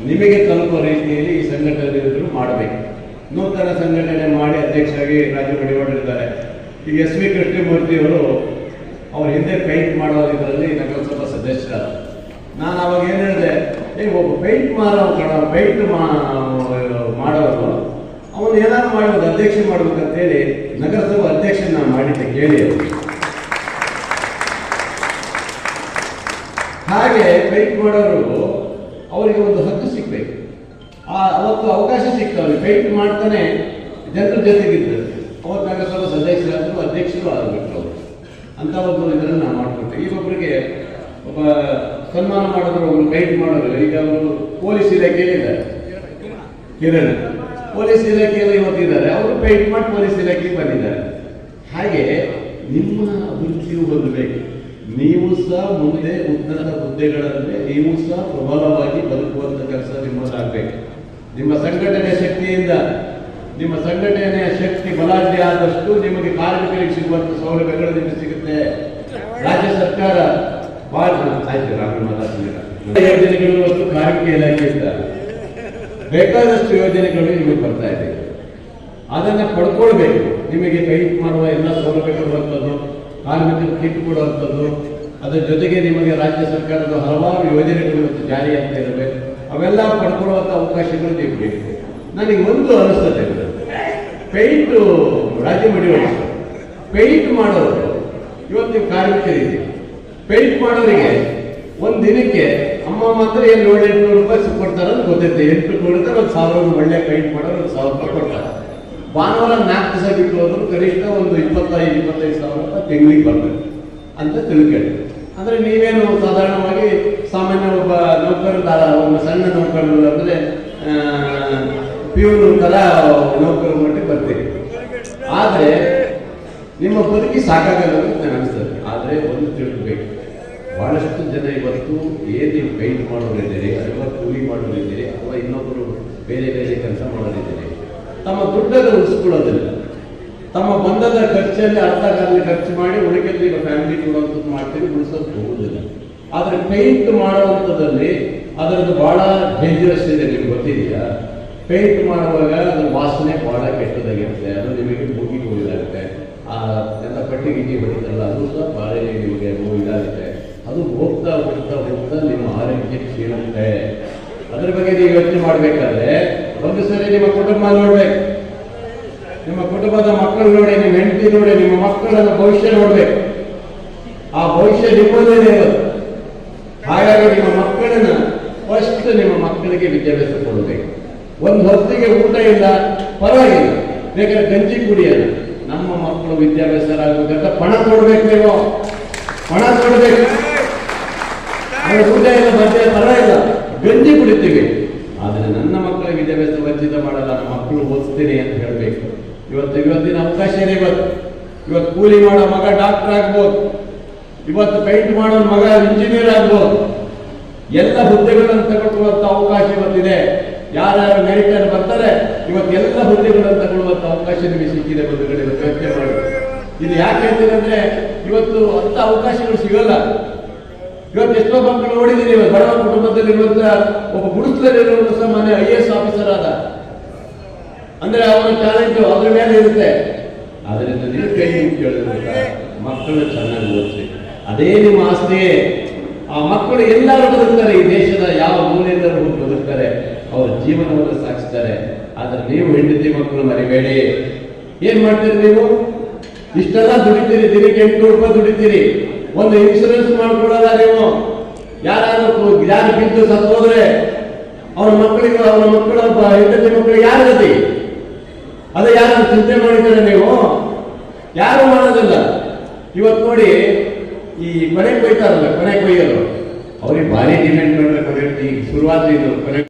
ನಿಮಗೆ ತಲುಪುವ ರೀತಿಯಲ್ಲಿ ಈ ಸಂಘಟನೆಗಳು ಮಾಡಬೇಕು. ನೂತನ ಸಂಘಟನೆ ಮಾಡಿ ಅಧ್ಯಕ್ಷರಾಗಿ ರಾಜು ಮಡಿವಾಡಿರ್ತಾರೆ ಈಗ ಎಸ್ ವಿ ಕೃಷ್ಣಮೂರ್ತಿಯವರು ಅವ್ರ ಹಿಂದೆ ಪೇಂಟ್ ಮಾಡೋ ಇದರಲ್ಲಿ ನಗರಸಭಾ ಸದಸ್ಯರ ನಾನು ಅವಾಗ ಏನು ಹೇಳಿದೆ, ಏ, ಒಬ್ಬ ಪೇಂಟ್ ಮಾರೋ ಕಣ ಪೇಂಟ್ ಮಾಡೋರು ಅವನು ಏನಾದ್ರು ಮಾಡೋದು ಅಧ್ಯಕ್ಷ ಮಾಡ್ಬೇಕಂತೇಳಿ ನಗರಸಭಾ ಅಧ್ಯಕ್ಷನ ಮಾಡಿದ್ದೆ ಕೇಳಿ ಹಾಗೆ ಪೇಂಟ್ ಮಾಡೋರು ಅವರಿಗೆ ಒಂದು ಹಕ್ಕು ಸಿಗ್ಬೇಕು. ಆ ಅವತ್ತು ಅವಕಾಶ ಸಿಗ್ತವೆ ಪೇಂಟ್ ಮಾಡ್ತಾನೆ ಜನರ ಜೊತೆಗಿದ್ದರು. ಅವತ್ತು ನಗರಸಭಾ ಸದಸ್ಯರಾದರು ಅಧ್ಯಕ್ಷರು ಆಗಬೇಕು ಅವರು. ಅಂತ ಒಂದು ಇದನ್ನು ನಾವು ಮಾಡ್ಕೊಳ್ತೇವೆ. ಈಗ ಒಬ್ಬರಿಗೆ ಒಬ್ಬ ಸನ್ಮಾನ ಮಾಡಿದ್ರು ಒಬ್ಬರು ಪೇಂಟ್ ಮಾಡೋದಿಲ್ಲ ಈಗ ಅವರು ಪೊಲೀಸ್ ಇಲಾಖೆಯಲ್ಲಿ ಇದ್ದಾರೆ. ಕಿರಣ್ ಪೊಲೀಸ್ ಇಲಾಖೆಯಲ್ಲಿ ಇವತ್ತಿದ್ದಾರೆ ಅವರು ಪೇಂಟ್ ಮಾಡಿ ಪೊಲೀಸ್ ಇಲಾಖೆಗೆ ಬಂದಿದ್ದಾರೆ. ಹಾಗೆ ನಿಮ್ಮ ಅಭಿವೃದ್ಧಿಯು ಹೊಂದಬೇಕು ನೀವು ಸಹ ಮುಂದೆ ಉನ್ನತ ಹುದ್ದೆಗಳಲ್ಲಿ ನೀವು ಸಹ ಪ್ರಬಲವಾಗಿ ಬದುಕುವಂತ ಕೆಲಸ ನಿಮ್ಮದಾಗಬೇಕು ನಿಮ್ಮ ಸಂಘಟನೆಯ ಶಕ್ತಿಯಿಂದ, ನಿಮ್ಮ ಸಂಘಟನೆಯ ಶಕ್ತಿ ಬಲಾಢ್ಯ ಆದಷ್ಟು ನಿಮಗೆ ಕಾರ್ಮಿಕರಿಗೆ ಸಿಗುವಂತ ಸೌಲಭ್ಯಗಳು ನಿಮಗೆ ಸಿಗುತ್ತೆ. ರಾಜ್ಯ ಸರ್ಕಾರ ಬಹಳ ಯೋಜನೆಗಳು ಮತ್ತು ಕಾರ್ಮಿಕ ಇಲಾಖೆಯಿಂದ ಬೇಕಾದಷ್ಟು ಯೋಜನೆಗಳು ನಿಮಗೆ ಬರ್ತಾ ಇದೆ. ಅದನ್ನ ಪಡ್ಕೊಳ್ಬೇಕು. ನಿಮಗೆ ಕೈ ಮಾಡುವ ಎಲ್ಲ ಸೌಲಭ್ಯಗಳು ಕೊಡುವಂಥದ್ದು ಕಾರ್ಮಿಕರು ಕಿಟ್ ಕೊಡುವಂಥದ್ದು, ಅದರ ಜೊತೆಗೆ ನಿಮಗೆ ರಾಜ್ಯ ಸರ್ಕಾರದ ಹಲವಾರು ಯೋಜನೆಗಳು ಜಾರಿ ಆಗ್ತಾ ಇದ್ದಾವೆ ಅವೆಲ್ಲ ಪಡ್ಕೊಳ್ಳುವಂಥ ಅವಕಾಶಗಳು ನೀವು ಬೇಕು. ನನಗೆ ಒಂದು ಅನಿಸ್ತದೆ. ಪೇಂಟ್ ರಾಜ್ಯ ಮಡಿಯೋಣ ಪೇಂಟ್ ಮಾಡೋರು, ಇವತ್ತು ನೀವು ಕಾರ್ಮಿಕರಿದೆ ಪೇಂಟ್ ಮಾಡೋರಿಗೆ ಒಂದು ದಿನಕ್ಕೆ ಅಮ್ಮ ಮಾತ್ರ ಏಳು ಎಂಟುನೂರು ರೂಪಾಯಿ ಕೊಡ್ತಾರೆ ಅಂತ ಗೊತ್ತೈತೆ ಎಂಟು ಕೊಡ್ತಾರೆ, ಒಂದು ಸಾವಿರ ಒಳ್ಳೆ ಪೇಂಟ್ ಮಾಡೋರು, ಒಂದು ಸಾವಿರ ರೂಪಾಯಿ ಕೊಡ್ತಾರೆ. ಭಾನುವಾರ ನಾಲ್ಕು ದಿವಸ ಬಿಟ್ಟು ಹೋದ್ರು ಕನಿಷ್ಠ ಒಂದು ಇಪ್ಪತ್ತೈದು ಇಪ್ಪತ್ತೈದು ಸಾವಿರ ರೂಪಾಯಿ ತಿಂಗಳಿಗೆ ಬರ್ತದೆ ಅಂತ ತಿಳ್ಕೊಳ್ಳಿ ಅಂದ್ರೆ ನೀವೇನು ಸಾಧಾರಣವಾಗಿ ಸಾಮಾನ್ಯ ಒಬ್ಬ ನೌಕರದಾರ ಒಬ್ಬ ಸಣ್ಣ ನೌಕರರು ಅಂದ್ರೆ ಪ್ಯೂರ್ ತರ ನೌಕರ ಮಟ್ಟಿಗೆ ಬರ್ತೀರಿ. ಆದರೆ ನಿಮ್ಮ ಬದುಕಿ ಸಾಕಾಗಲ್ಲ ಅಂತ ಅನಿಸ್ತದೆ. ಆದರೆ ಒಂದು ತಿಳ್ಕೊಬೇಕು. ಬಹಳಷ್ಟು ಜನ ಇವತ್ತು ಏನೇ ನೀವು ಪೈಂಟ್ ಮಾಡೋರಿದ್ದೀರಿ, ಅಥವಾ ಕೂಲಿ ಮಾಡೋರಿದ್ದೀರಿ, ಅಥವಾ ಇನ್ನೊಬ್ಬರು ಬೇರೆ ಬೇರೆ ಕೆಲಸ ಮಾಡೋರಿದ್ದೀರಿ ತಮ್ಮ ದುಡ್ಡನ್ನು ಉಳಿಸ್ಕೊಳ್ಳೋದಿಲ್ಲ. ತಮ್ಮ ಬಂಧದ ಖರ್ಚಲ್ಲಿ ಅರ್ಧ ಕಾಲ ಖರ್ಚು ಮಾಡಿ ಉಳಿಕೆಲ್ಲಿ ಈಗ ಫ್ಯಾಮಿಲಿ ಕೊಡುವಂಥದ್ದು ಮಾಡ್ತೀವಿ ಉಳಿಸೋದು ಹೋಗುದಿಲ್ಲ. ಆದರೆ ಪೇಂಟ್ ಮಾಡುವಂಥದ್ದಲ್ಲಿ ಅದರದ್ದು ಬಹಳ ಡೇಂಜರಸ್ ಇದೆ, ನಿಮ್ಗೆ ಗೊತ್ತಿದೆಯಾ? ಪೇಂಟ್ ಮಾಡುವಾಗ ಅದರ ವಾಸನೆ ಬಹಳ ಕೆಟ್ಟದಾಗಿರುತ್ತೆ. ಅದು ನಿಮಗೆ ಹೋಗಿ ಹೋಗಿದಾಗುತ್ತೆ ಆ, ಎಲ್ಲ ಪಟ್ಟಿ ಗಿಟ್ಟಿ ಹೊಡಿತಲ್ಲ ಅದು ಸಹ ಭಾಳ ನಿಮಗೆ ಹೋಗಿದಾಗುತ್ತೆ ಅದು ಹೋಗ್ತಾ ಹೋಗ್ತಾ ಹೋಗ್ತಾ ನಿಮ್ಮ ಆರೋಗ್ಯ ಕ್ಷೀಣತೆ. ಅದ್ರ ಬಗ್ಗೆ ನೀವು ಯೋಚನೆ ಮಾಡ್ಬೇಕಾದ್ರೆ ಒಂದು ಸರಿ ನಿಮ್ಮ ಕುಟುಂಬ ನೋಡ್ಬೇಕು. ನಿಮ್ಮ ಕುಟುಂಬದ ಮಕ್ಕಳು ನೋಡಿ, ನಿಮ್ಮ ಹೆಂಡತಿ ನೋಡಿ, ನಿಮ್ಮ ಮಕ್ಕಳ ಭವಿಷ್ಯ ನೋಡ್ಬೇಕು. ಆ ಭವಿಷ್ಯ ನಿಮ್ಮದೇ ಹಾಗಾಗಿ ನಿಮ್ಮ ಮಕ್ಕಳನ್ನ ಫಸ್ಟ್ ನಿಮ್ಮ ಮಕ್ಕಳಿಗೆ ವಿದ್ಯಾಭ್ಯಾಸ ಕೊಡಬೇಕು. ಒಂದು ಹೊತ್ತಿಗೆ ಊಟ ಇಲ್ಲ, ಪರವಾಗಿಲ್ಲ. ಬೇಕಾದ್ರೆ ಗಂಜಿ ಕುಡಿಯಲ್ಲ ನಮ್ಮ ಮಕ್ಕಳು ವಿದ್ಯಾಭ್ಯಾಸರಾಗಬೇಕಂತ ಪಣ ಕೊಡ್ಬೇಕು ನೀವು. ಪಣ ಕೊಡ್ಬೇಕು ಊಟ ಇಲ್ಲ ಮಧ್ಯ ಪರವಾಗಿಲ್ಲ. ಗಂಜಿ ಕುಡಿತೀವಿ. ವಿದ್ಯಾಭ್ಯಾಸ ವಂಚಿತ ಮಾಡಲ್ಲ, ನಮ್ಮ ಮಕ್ಕಳು ಓದಿಸ್ತೀನಿ ಅಂತ ಹೇಳಬೇಕು. ಇವತ್ತು ಇವತ್ತಿನ ಅವಕಾಶನೇ ಇವತ್ತು. ಇವತ್ತು ಕೂಲಿ ಮಾಡೋ ಮಗ ಡಾಕ್ಟರ್ ಆಗ್ಬೋದು. ಇವತ್ತು ಪೈಂಟ್ ಮಾಡೋ ಮಗ ಇಂಜಿನಿಯರ್ ಆಗ್ಬೋದು. ಎಲ್ಲ ಹುದ್ದೆಗಳನ್ನು ತಗೊಳ್ಳುವಂತ ಅವಕಾಶ ಇವತ್ತಿದೆ. ಯಾರ್ಯಾರು ಮೆರಿಟ್ ಬರ್ತಾರೆ, ಇವತ್ತು ಎಲ್ಲ ಹುದ್ದೆಗಳನ್ನು ತಗೊಳ್ಳುವಂತ ಅವಕಾಶ ನಿಮಗೆ ಸಿಕ್ಕಿದೆ ಬಂಧುಗಳೇ, ಇವತ್ತು ಮಾಡಿ. ಇದು ಯಾಕೆ ಹೇಳ್ತೀನಿ ಇವತ್ತು ಅಂತ ಅವಕಾಶಗಳು ಸಿಗಲ್ಲ. ಇವತ್ತು ಎಷ್ಟೋ ಮಕ್ಕಳು ನೋಡಿದ್ದೀನಿ ಬಡವ ಕುಟುಂಬದಲ್ಲಿ ಇರುವಂತ ಒಬ್ಬ ಗುಡಿಸಲಿರುವಂತ ಸಹ ಮನೆ ಐ ಎಸ್ ಆಫೀಸರ್ ಆದ. ಅಂದ್ರೆ ಅವನ ಟ್ಯಾಲೆಂಟ್ ಅದ್ರ ಮೇಲೆ ಇರುತ್ತೆ. ಅದರಿಂದ ನೀವು ಕೈ ಕೇಳಿದ ಮಕ್ಕಳು ಚೆನ್ನಾಗಿ ಓದಿಸಿ ಅದೇ ನಿಮ್ಮ ಆಸ್ತಿ ಆ ಮಕ್ಕಳು ಎಲ್ಲರೂ ಬದುಕ್ತಾರೆ, ಈ ದೇಶದ ಯಾವ ಮೂಲೆಯಿಂದ ಬದುಕ್ತಾರೆ, ಅವರ ಜೀವನವನ್ನು ಸಾಗಿಸ್ತಾರೆ. ಆದ್ರೆ ನೀವು ಹೆಂಡತಿ ಮಕ್ಕಳು ಮರಿಬೇಡಿ. ಏನ್ ಮಾಡ್ತೀರಿ ನೀವು? ಇಷ್ಟೆಲ್ಲ ದುಡಿತೀರಿ, ದಿನಕ್ಕೆ ಎಂಟು ರೂಪಾಯಿ ದುಡಿತೀರಿ. ಒಂದು ಇನ್ಶೂರೆನ್ಸ್ ಮಾಡ್ಕೊಳ್ಳಲ್ಲ ನೀವು? ಯಾರಾದ್ರೂ ಯಾರು ಬಿದ್ದು ಸತ್ತು ಹೋದ್ರೆ ಅವನ ಮಕ್ಕಳಿಗೆ ಅವ್ರ ಮಕ್ಕಳ ಹೆಂಡತಿ ಮಕ್ಕಳಿಗೆ ಯಾರು ಗತಿ ಅದೇ ಯಾರು ಚಿಂತೆ ಮಾಡಿದ್ದಾರೆ ನೀವು? ಯಾರು ಮಾಡೋದಿಲ್ಲ. ಇವತ್ತು ನೋಡಿ ಈ ಕೊನೆ ಕೊಯ್ತಾರಲ್ಲ, ಕೊನೆ ಕೊಯ್ಯೋರು ಅವ್ರಿಗೆ ಭಾರಿ ಡಿಮ್ಯಾಂಡ್ ಮಾಡಬೇಕು ಈ ಶುರುವಾತ ಕೊನೆ